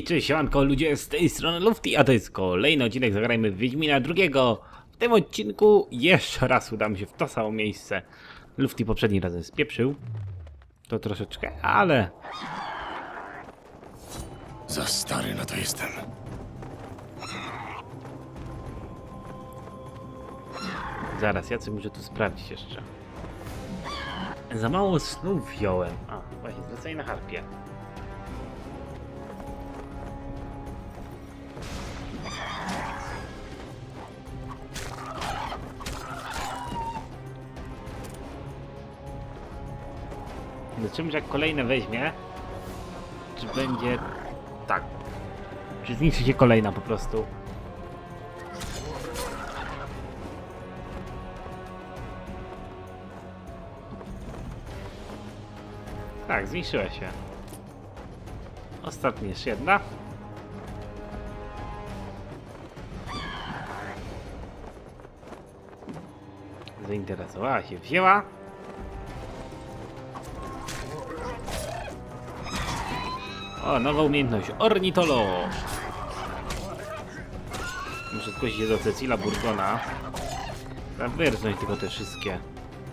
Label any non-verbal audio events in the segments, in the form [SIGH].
Hej, cześć siemanko ludzie, z tej strony Lufty, a to jest kolejny odcinek Zagrajmy w Wiedźmina drugiego. W tym odcinku jeszcze raz udamy się w to samo miejsce. Lufty poprzedni razem spieprzył. To troszeczkę, ale... Za stary na to jestem. Zaraz, ja coś muszę tu sprawdzić jeszcze. Za mało snów wziąłem. A, właśnie, zlecenie na harpie. Zobaczymy, że jak kolejne weźmie, czy będzie tak. Czy zniszczy się kolejna po prostu. Tak, zmniejszyła się. Ostatnia jeszcze jedna. Zainteresowała się, wzięła. O, nowa umiejętność. Ornitolo. Muszę zgłosić się do Cecila Burgona. Wyrznąć tylko te wszystkie.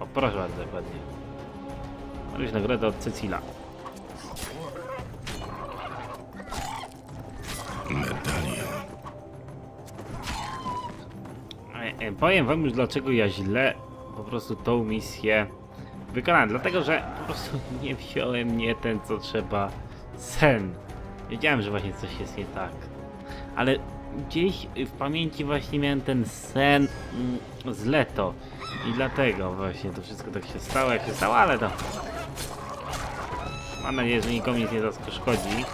O, proszę bardzo, dokładnie. Maryś nagrodę od Cecila. Medalion. E, e, Powiem wam już dlaczego ja źle po prostu tą misję wykonałem. Dlatego, że po prostu [LAUGHS] nie wziąłem nie ten co trzeba sen. Wiedziałem, że właśnie coś jest nie tak. Ale gdzieś w pamięci właśnie miałem ten sen mm, z Leto. I dlatego właśnie to wszystko tak się stało jak się stało, ale to... Mam nadzieję, że nikomu nic nie zaszkodzi.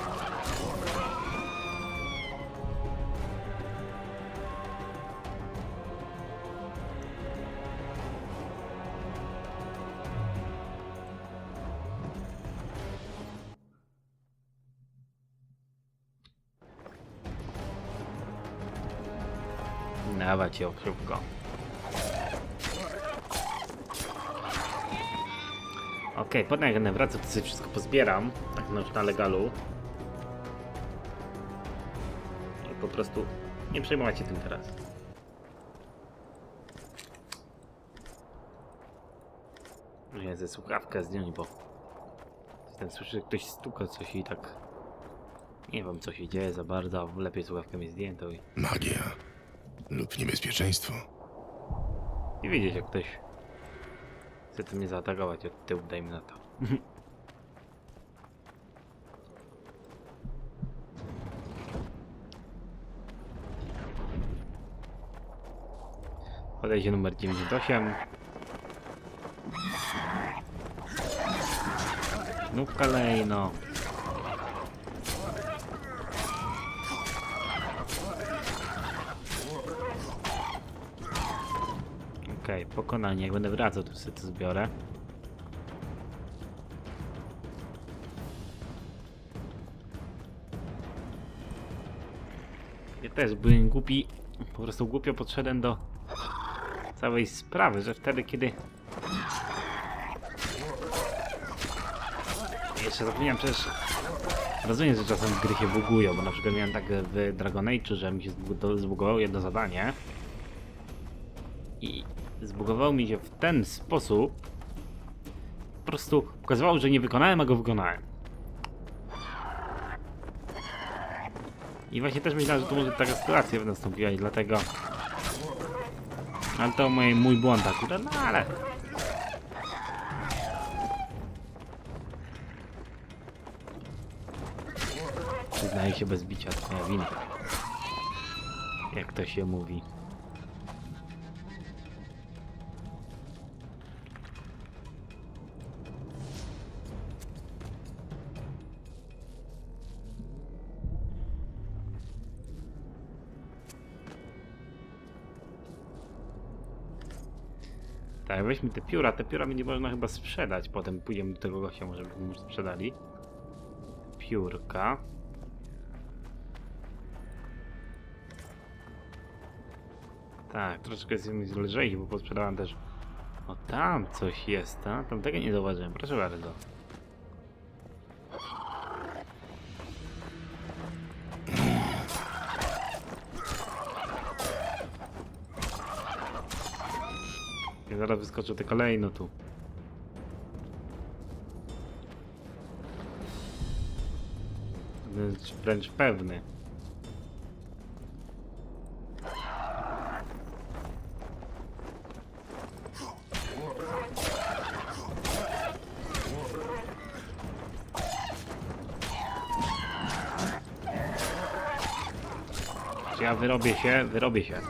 Dawać ją szybko. Okej, potem jak będę wracał, to sobie wszystko pozbieram, tak na, legalu. I po prostu nie przejmować tym teraz. Nie, ze słuchawkę zdjąć, bo ten słyszy, że ktoś stuka coś i tak nie wiem co się dzieje za bardzo, lepiej słuchawkę mi zdjęto i Magia. Lub niebezpieczeństwo. I widzieć jak ktoś chce tu mnie zaatakować od tyłu, dajmy na to. [LAUGHS] Podejście numer 98. Znów kolejno. Okej, pokonanie. Jak będę wracał, to sobie to zbiorę. Ja też byłem głupi, po prostu głupio podszedłem do całej sprawy, że wtedy, kiedy... Jeszcze zapomniałem przecież... Rozumiem, że czasem gry się bugują, bo na przykład miałem tak w Dragon Age, że mi się zbu- zbugowało jedno zadanie zbugował mi się w ten sposób. Po prostu pokazywało, że nie wykonałem, a go wykonałem. I właśnie też myślałem, że to może taka sytuacja nastąpiła i dlatego... Ale to mój, mój błąd akurat, no ale... Przyznaję się bez bicia, to moja wina. Jak to się mówi. Weźmy te pióra. Te pióra będzie można chyba sprzedać. Potem pójdziemy do tego gościa, może byśmy mu sprzedali. Piórka. Tak, troszeczkę jest mi lżejsi, bo posprzedałem też... O, tam coś jest, a? Tam tego nie zauważyłem. Proszę bardzo. Wyskoczę te kolejno tu. Wręcz, wręcz pewny. Ja wyrobię się? Wyrobię się.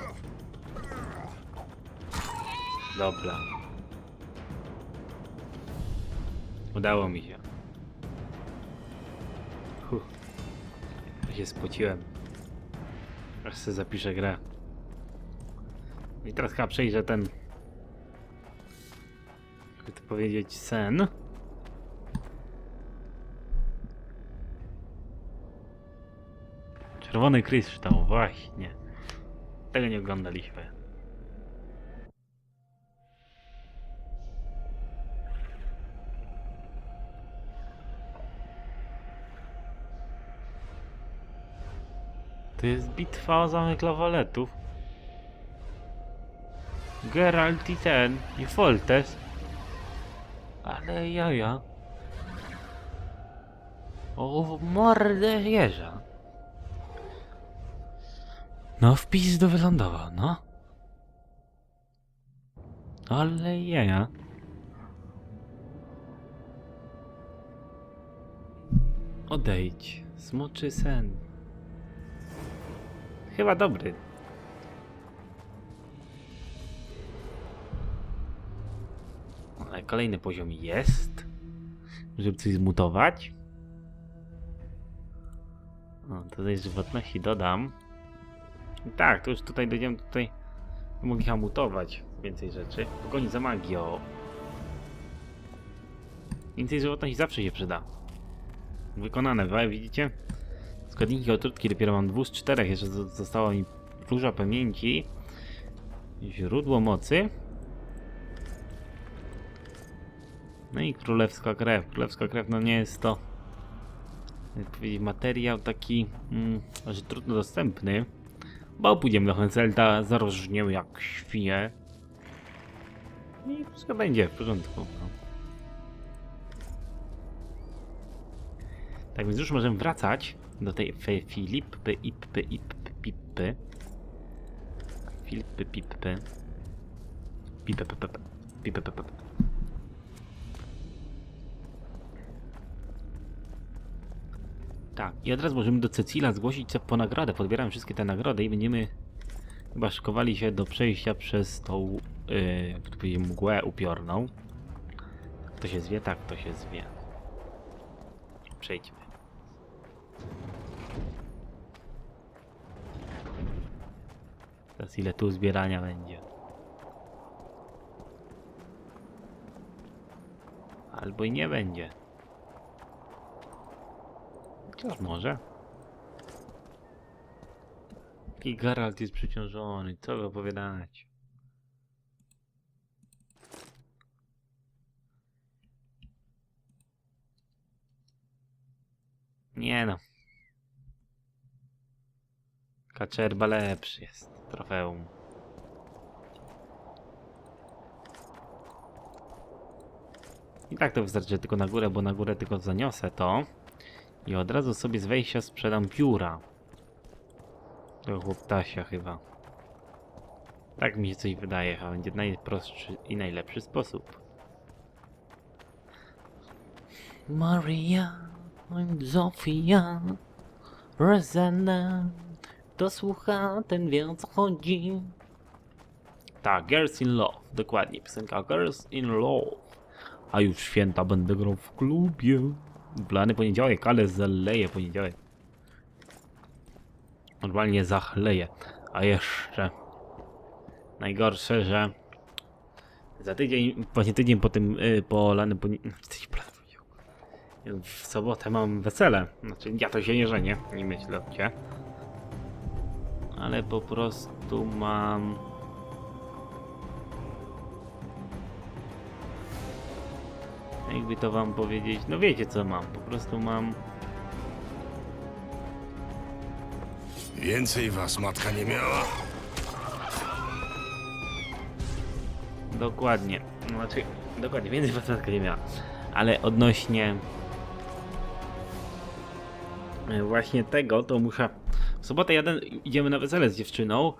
Dobra. Udało mi się. Huh. Ja się spociłem. Aż sobie zapiszę grę. I teraz chyba przejrzę ten... Jakby to powiedzieć, sen. Czerwony kryształ, właśnie. Tego nie oglądaliśmy. To jest bitwa o zamek lawaletów. Geralt i ten, i Foltes. Ale jaja. O mordę jeża. No wpis do wylądował, no. Ale jaja. Odejdź. Smoczy sen. Chyba dobry. Ale kolejny poziom jest. Żeby coś zmutować. O, tutaj żywotności dodam. Tak, to już tutaj dojdziemy tutaj. Mogli chyba mutować więcej rzeczy. Pogoni za magią. Więcej żywotności zawsze się przyda. Wykonane, widzicie? Składniki otrutki dopiero mam dwóch z czterech. Jeszcze zo- została mi róża pamięci. Źródło mocy. No i królewska krew. Królewska krew no nie jest to jak powiedzieć, materiał taki, mm, że trudno dostępny. Bo pójdziemy do Henselta, zarożnię jak świnie. I wszystko będzie w porządku. No. Tak więc już możemy wracać do tej Fe- Filipy, Ipy, Ipy, Pipy. Filipy, Pipy. Pipy, Pipy, Pipy, Pipy. Tak, i od razu możemy do Cecila zgłosić się po nagrodę. Podbieramy wszystkie te nagrody i będziemy chyba szykowali się do przejścia przez tą, yy, mgłę upiorną. To się zwie? Tak, to się zwie. Przejdźmy. Teraz ile tu zbierania będzie? Albo i nie będzie. Chociaż może. Jaki Geralt jest przeciążony, co wy opowiadać? Nie no. Kaczerba lepszy jest. Trofeum. I tak to wystarczy tylko na górę, bo na górę tylko zaniosę to. I od razu sobie z wejścia sprzedam pióra. Tego chłoptasia chyba. Tak mi się coś wydaje, chyba będzie najprostszy i najlepszy sposób. Maria, Zofia, Rosanna, kto słucha, ten wie o co chodzi. Tak, Girls in Love, dokładnie, piosenka Girls in Love. A już święta będę grał w klubie. Plany poniedziałek, ale zaleje poniedziałek. Normalnie zachleje. A jeszcze najgorsze, że za tydzień, właśnie tydzień po tym, yy, po lanym [LAUGHS] w sobotę mam wesele. Znaczy, ja to się nie żenię, nie myślę o cię. Ale po prostu mam... Jakby to wam powiedzieć, no wiecie co mam, po prostu mam... Więcej was matka nie miała. Dokładnie. Znaczy, dokładnie, więcej facetka nie miała. Ale odnośnie e, właśnie tego, to muszę... W sobotę jeden idziemy na wesele z dziewczyną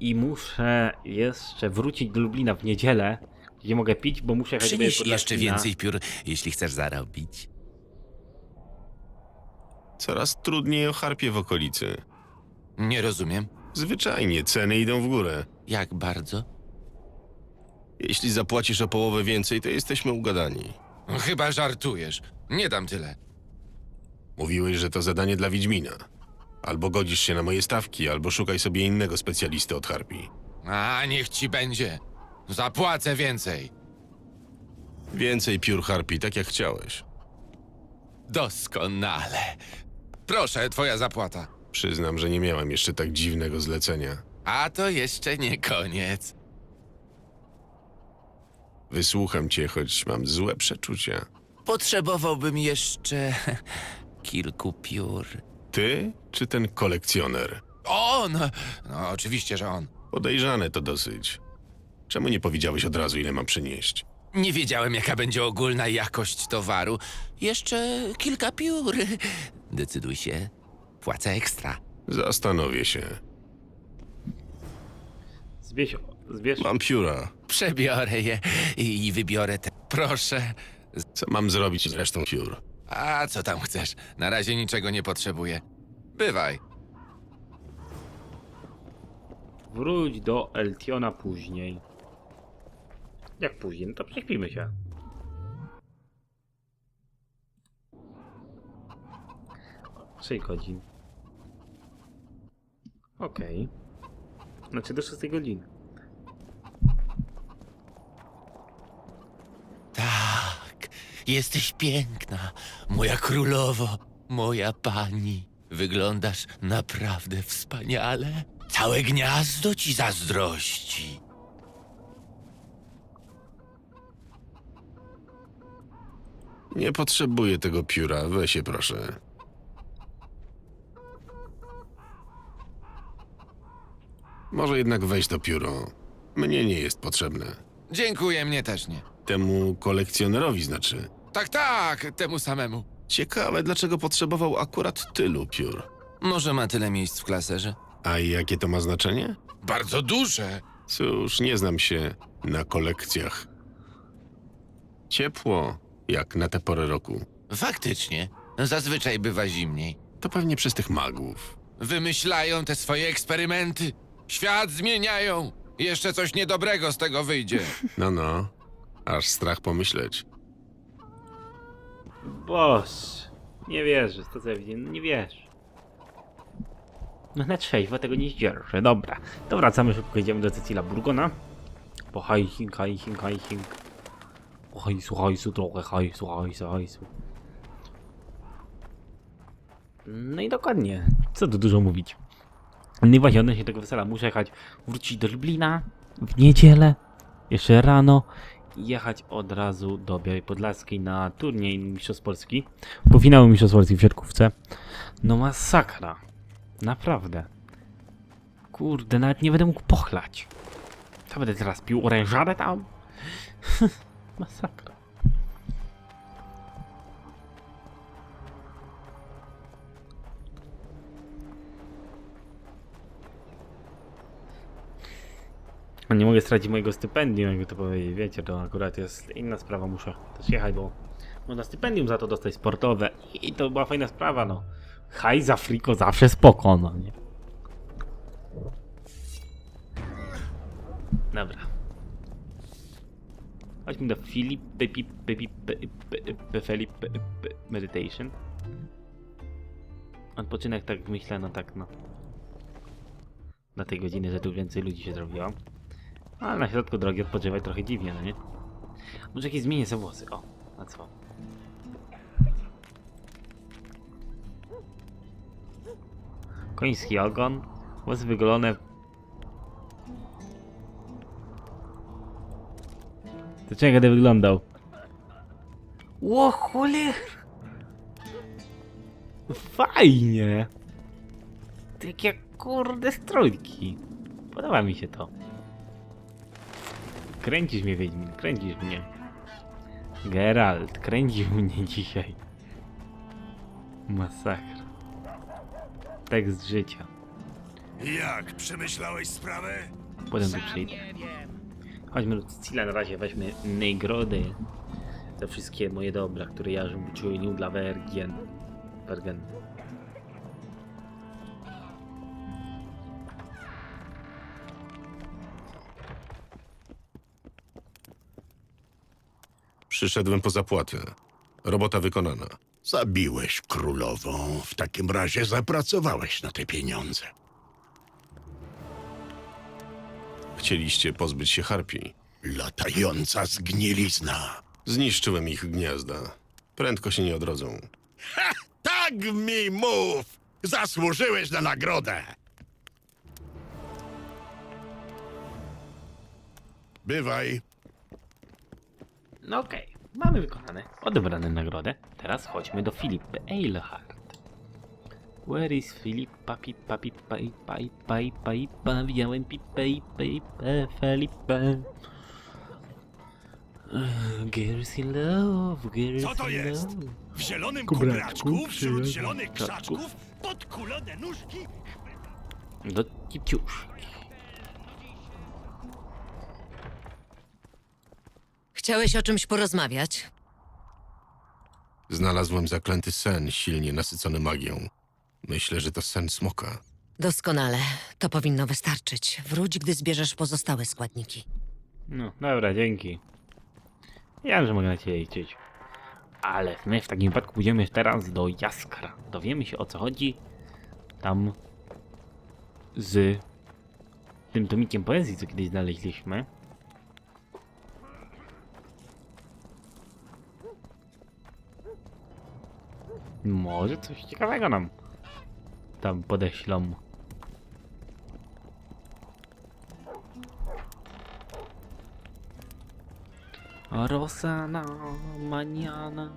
i muszę jeszcze wrócić do Lublina w niedzielę, gdzie mogę pić, bo muszę jechać do Przynieś Białej jeszcze więcej piór, jeśli chcesz zarobić. Coraz trudniej o harpie w okolicy. Nie rozumiem. Zwyczajnie ceny idą w górę. Jak bardzo? Jeśli zapłacisz o połowę więcej, to jesteśmy ugadani. Chyba żartujesz. Nie dam tyle. Mówiłeś, że to zadanie dla Wiedźmina. Albo godzisz się na moje stawki, albo szukaj sobie innego specjalisty od harpi. A niech ci będzie. Zapłacę więcej. Więcej piór harpi, tak jak chciałeś. Doskonale. Proszę, twoja zapłata. Przyznam, że nie miałem jeszcze tak dziwnego zlecenia. A to jeszcze nie koniec. Wysłucham cię, choć mam złe przeczucia. Potrzebowałbym jeszcze [LAUGHS] kilku piór. Ty czy ten kolekcjoner? On! No, oczywiście, że on. Podejrzane to dosyć. Czemu nie powiedziałeś od razu, ile mam przynieść? Nie wiedziałem, jaka będzie ogólna jakość towaru. Jeszcze kilka piór. [LAUGHS] Decyduj się. Płacę ekstra. Zastanowię się. Zbierz, zbierz Mam pióra. Przebiorę je i wybiorę te. Proszę. Co mam zrobić z resztą piór? A co tam chcesz? Na razie niczego nie potrzebuję. Bywaj. Wróć do Eltiona później. Jak później? No to prześpimy się. Sześć godzin. Okej. Znaczy do 6 godziny. Tak, jesteś piękna, moja królowo, moja pani. Wyglądasz naprawdę wspaniale. Całe gniazdo ci zazdrości. Nie potrzebuję tego pióra, weź je proszę. Może jednak weź to pióro. Mnie nie jest potrzebne. Dziękuję, mnie też nie. Temu kolekcjonerowi znaczy. Tak, tak, temu samemu. Ciekawe, dlaczego potrzebował akurat tylu piór. Może ma tyle miejsc w klaserze? A jakie to ma znaczenie? Bardzo duże. Cóż, nie znam się na kolekcjach. Ciepło, jak na tę porę roku. Faktycznie, zazwyczaj bywa zimniej. To pewnie przez tych magów. Wymyślają te swoje eksperymenty. Świat zmieniają. Jeszcze coś niedobrego z tego wyjdzie. No, no. Aż strach pomyśleć. Boż, nie wierzysz, to co ja widzę, no nie wierzysz. No na trzeźwo tego nie zdzierżę, dobra. To wracamy szybko, idziemy do Cecila Burgona. Po hajsing, hajsing, hajsing. Po hajsu, hajsu, trochę hajsu, hajsu, hajsu. No i dokładnie, co tu dużo mówić. No i właśnie odnośnie tego wesela muszę jechać, wrócić do Lublina w niedzielę, jeszcze rano jechać od razu do Białej Podlaskiej na turniej Mistrzostw Polski, po finału Mistrzostw Polski w siatkówce. No masakra, naprawdę. Kurde, nawet nie będę mógł pochlać. Co będę teraz pił orężadę tam? [LAUGHS] masakra. Nie mogę stracić mojego stypendium, jakby to powiedzieć. Wiecie, to akurat jest inna sprawa, muszę też jechać, bo można stypendium za to dostać sportowe. I to była fajna sprawa, no. Haj za friko zawsze spoko, no nie. Dobra. Chodźmy do Filip Pepi Pepi Filip Meditation. Odpoczynek tak myślę, no tak no. Na tej godziny, że tu więcej ludzi się zrobiło. Ale na środku drogi odpoczywać trochę dziwnie, no nie? Może jakieś zmienię sobie włosy, o, na co? Koński ogon, włosy wygolone. To czego będę wyglądał? Ło cholera! Fajnie! Takie kurde strojki. Podoba mi się to. Kręcisz mnie, Wiedźmin, kręcisz mnie. Geralt, kręcisz mnie [LAUGHS] dzisiaj. Masakra. Tekst życia. Jak? Przemyślałeś sprawę? Potem tu przyjdę. Chodźmy do Cecila na razie, weźmy nagrody za wszystkie moje dobra, które ja żem uczynił dla Wergen. Wergen. Przyszedłem po zapłatę. Robota wykonana. Zabiłeś królową. W takim razie zapracowałeś na te pieniądze. Chcieliście pozbyć się harpii. Latająca zgnilizna. Zniszczyłem ich gniazda. Prędko się nie odrodzą. Tak mi mów! Zasłużyłeś na nagrodę! Bywaj. No okej, mamy wykonane, odebrane nagrodę. Teraz chodźmy do Filipy Eilhart. Where is Filipa, pipa, pipa, ipa, ipa, ipa, ipa, widziałem pipę, ipę, ipę, Felipe. Girls in love, girls Co to in jest? love. W zielonym Kubraczku, kubraczku, wśród zielonych krzaczków. krzaczków, podkulone nóżki. Do kipciuszki. Chciałeś o czymś porozmawiać? Znalazłem zaklęty sen, silnie nasycony magią. Myślę, że to sen smoka. Doskonale. To powinno wystarczyć. Wróć, gdy zbierzesz pozostałe składniki. No, dobra, dzięki. Ja wiem, że mogę na ciebie liczyć. Ale my w takim wypadku pójdziemy teraz do Jaskra. Dowiemy się o co chodzi. Tam z tym tomikiem poezji, co kiedyś znaleźliśmy. Może coś ciekawego nam tam podeślą. Rosana, maniana.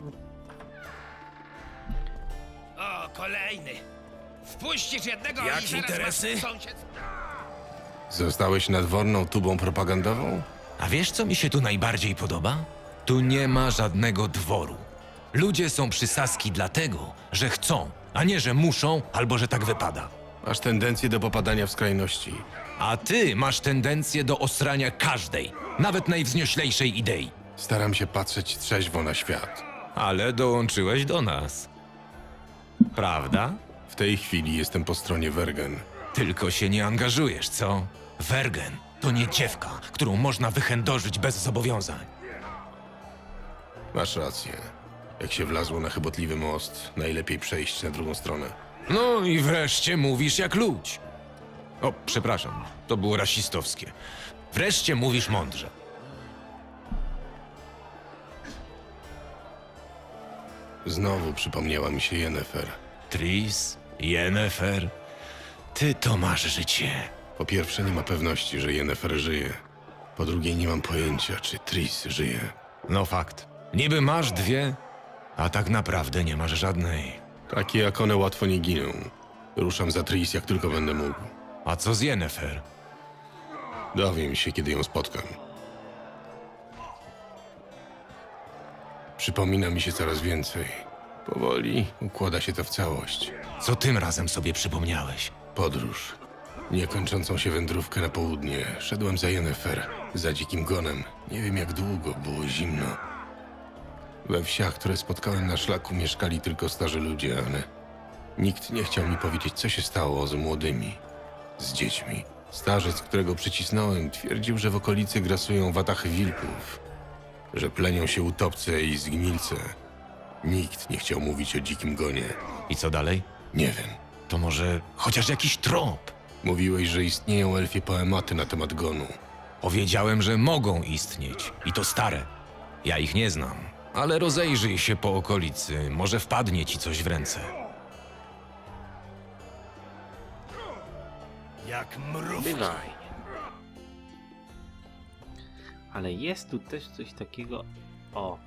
O, kolejny. Wpuścisz jednego Jak i zaraz interesy? masz. Zostałeś nadworną tubą propagandową? A wiesz, co mi się tu najbardziej podoba? Tu nie ma żadnego dworu. Ludzie są przysaski dlatego, że chcą, a nie, że muszą albo że tak wypada. Masz tendencję do popadania w skrajności. A ty masz tendencję do osrania każdej, nawet najwznioślejszej idei. Staram się patrzeć trzeźwo na świat. Ale dołączyłeś do nas. Prawda? W tej chwili jestem po stronie Wergen. Tylko się nie angażujesz, co? Wergen to nie dziewka, którą można wychędożyć bez zobowiązań. Masz rację. Jak się wlazło na chybotliwy most, najlepiej przejść na drugą stronę. No i wreszcie mówisz jak ludź. O, przepraszam, to było rasistowskie. Wreszcie mówisz mądrze. Znowu przypomniała mi się Yennefer. Tris, Yennefer, ty to masz życie. Po pierwsze, nie ma pewności, że Yennefer żyje. Po drugie, nie mam pojęcia, czy Tris żyje. No fakt. Niby masz dwie, a tak naprawdę nie masz żadnej. Takie jak one łatwo nie giną. Ruszam za Tris, jak tylko będę mógł. A co z Yennefer? Dowiem się, kiedy ją spotkam. Przypomina mi się coraz więcej. Powoli układa się to w całość. Co tym razem sobie przypomniałeś? Podróż. Niekończącą się wędrówkę na południe. Szedłem za Yennefer, za dzikim gonem. Nie wiem jak długo, było zimno. We wsiach, które spotkałem na szlaku, mieszkali tylko starzy ludzie, ale nikt nie chciał mi powiedzieć, co się stało z młodymi, z dziećmi. Starzec, którego przycisnąłem, twierdził, że w okolicy grasują watachy wilków, że plenią się utopce i zgnilce. Nikt nie chciał mówić o dzikim gonie. I co dalej? Nie wiem. To może chociaż jakiś trop? Mówiłeś, że istnieją elfie poematy na temat gonu. Powiedziałem, że mogą istnieć. I to stare. Ja ich nie znam. Ale rozejrzyj się po okolicy. Może wpadnie ci coś w ręce. Jak. Bywaj. Ale jest tu też coś takiego. O.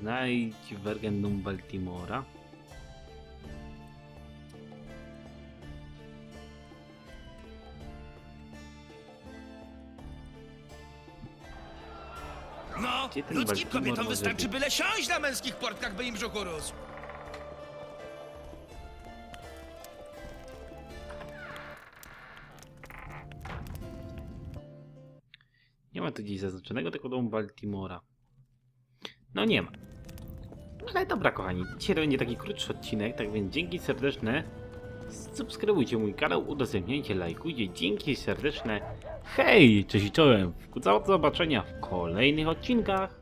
Znajdź Wergendum Baltimora. Gdzie ten ludzkim Baltimore kobietom może wystarczy być? byle siąść na męskich portkach, by im brzuch urósł. Nie ma tu gdzieś zaznaczonego tego domu Baltimora. No nie ma. Ale dobra kochani, dzisiaj to będzie taki krótszy odcinek, tak więc dzięki serdeczne. Subskrybujcie mój kanał, udostępniajcie, lajkujcie. Dzięki serdeczne. Hej, cześć i czołem. Do zobaczenia w kolejnych odcinkach.